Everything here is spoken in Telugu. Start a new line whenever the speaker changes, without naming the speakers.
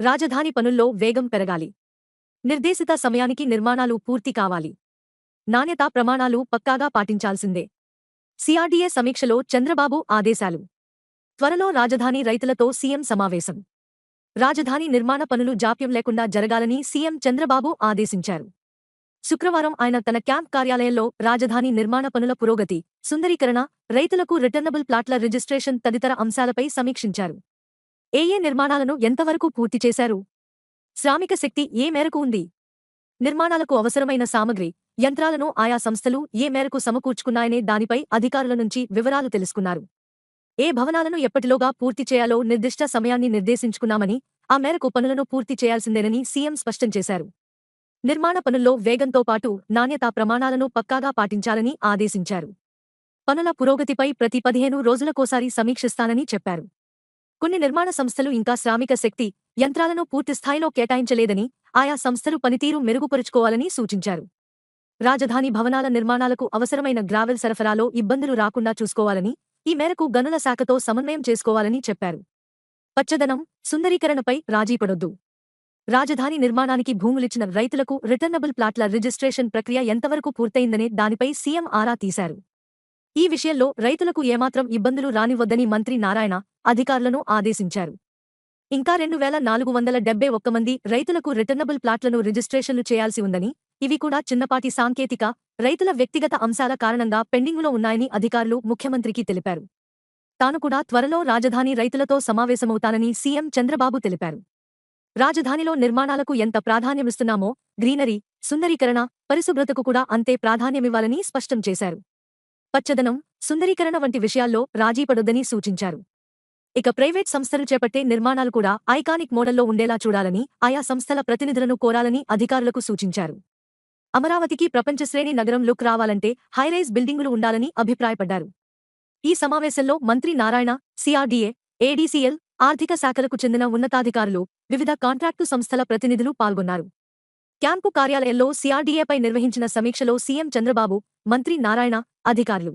రాజధాని పనుల్లో వేగం పెరగాలి. నిర్దేశిత సమయానికి నిర్మాణాలు పూర్తి కావాలి. నాణ్యతా ప్రమాణాలు పక్కాగా పాటించాల్సిందే. సిఆర్డీఏ సమీక్షలో చంద్రబాబు ఆదేశాలు. త్వరలో రాజధాని రైతులతో సీఎం సమావేశం. రాజధాని నిర్మాణ పనులు జాప్యం లేకుండా జరగాలని సీఎం చంద్రబాబు ఆదేశించారు. శుక్రవారం ఆయన తన క్యాంప్ కార్యాలయంలో రాజధాని నిర్మాణ పనుల పురోగతి సుందరీకరణ రైతులకు రిటర్నబుల్ ప్లాట్ల రిజిస్ట్రేషన్ తదితర అంశాలపై సమీక్షించారు. ఏయే నిర్మాణాలను ఎంతవరకు పూర్తి చేశారు? శ్రామిక శక్తి ఏ మేరకు ఉంది? నిర్మాణాలకు అవసరమైన సామగ్రి యంత్రాలను ఆయా సంస్థలు ఏ మేరకు సమకూర్చుకున్నాయనే దానిపై అధికారుల నుంచి వివరాలు తెలుసుకున్నారు. ఏ భవనాలను ఎప్పటిలోగా పూర్తి చేయాలో నిర్దిష్ట సమయాన్ని నిర్దేశించుకున్నామని ఆ మేరకు పనులను పూర్తి చేయాల్సిందేనని సీఎం స్పష్టం చేశారు. నిర్మాణ పనుల్లో వేగంతో పాటు నాణ్యతా ప్రమాణాలను పక్కాగా పాటించాలని ఆదేశించారు. పనుల పురోగతిపై ప్రతి పదిహేను రోజులకోసారి సమీక్షిస్తానని చెప్పారు. కొన్ని నిర్మాణ సంస్థలు ఇంకా శ్రామిక శక్తి యంత్రాలను పూర్తిస్థాయిలో కేటాయించలేదని ఆయా సంస్థలు పనితీరు మెరుగుపరుచుకోవాలని సూచించారు. రాజధాని భవనాల నిర్మాణాలకు అవసరమైన గ్రావెల్ సరఫరాలో ఇబ్బందులు రాకుండా చూసుకోవాలని ఈ మేరకు గనుల శాఖతో సమన్వయం చేసుకోవాలని చెప్పారు. పచ్చదనం సుందరీకరణపై రాజీపడొద్దు. రాజధాని నిర్మాణానికి భూములిచ్చిన రైతులకు రిటర్నబుల్ ప్లాట్ల రిజిస్ట్రేషన్ ప్రక్రియ ఎంతవరకు పూర్తయిందనే దానిపై సీఎం ఆరా తీశారు. ఈ విషయంలో రైతులకు ఏమాత్రం ఇబ్బందులు రానివ్వద్దని మంత్రి నారాయణ అధికారులను ఆదేశించారు. ఇంకా రెండు వేల నాలుగు వందల డెబ్బై ఒక్క మంది రైతులకు రిటర్నబుల్ ప్లాట్లను రిజిస్ట్రేషన్లు చేయాల్సి ఉందని ఇవి కూడా చిన్నపాటి సాంకేతిక రైతుల వ్యక్తిగత అంశాల కారణంగా పెండింగులో ఉన్నాయని అధికారులు ముఖ్యమంత్రికి తెలిపారు. తాను కూడా త్వరలో రాజధాని రైతులతో సమావేశమవుతానని సీఎం చంద్రబాబు తెలిపారు. రాజధానిలో నిర్మాణాలకు ఎంత ప్రాధాన్యమిస్తున్నామో గ్రీనరీ సుందరీకరణ పరిశుభ్రతకు కూడా అంతే ప్రాధాన్యమివ్వాలని స్పష్టం చేశారు. పచ్చదనం సుందరీకరణ వంటి విషయాల్లో రాజీపడొద్దని సూచించారు. ఇక ప్రైవేట్ సంస్థలు చేపట్టే నిర్మాణాలు కూడా ఐకానిక్ మోడల్లో ఉండేలా చూడాలని ఆయా సంస్థల ప్రతినిధులను కోరాలని అధికారులకు సూచించారు. అమరావతికి ప్రపంచశ్రేణి నగరం లుక్ రావాలంటే హైరైజ్ బిల్డింగులు ఉండాలని అభిప్రాయపడ్డారు. ఈ సమావేశంలో మంత్రి నారాయణ సిఆర్డీఏ ఏడీసీఎల్ ఆర్థిక శాఖలకు చెందిన ఉన్నతాధికారులు వివిధ కాంట్రాక్టు సంస్థల ప్రతినిధులు పాల్గొన్నారు. క్యాంపు కార్యాలయంలో సిఆర్డీఏపై నిర్వహించిన సమీక్షలో సీఎం చంద్రబాబు మంత్రి నారాయణ అధికారులు.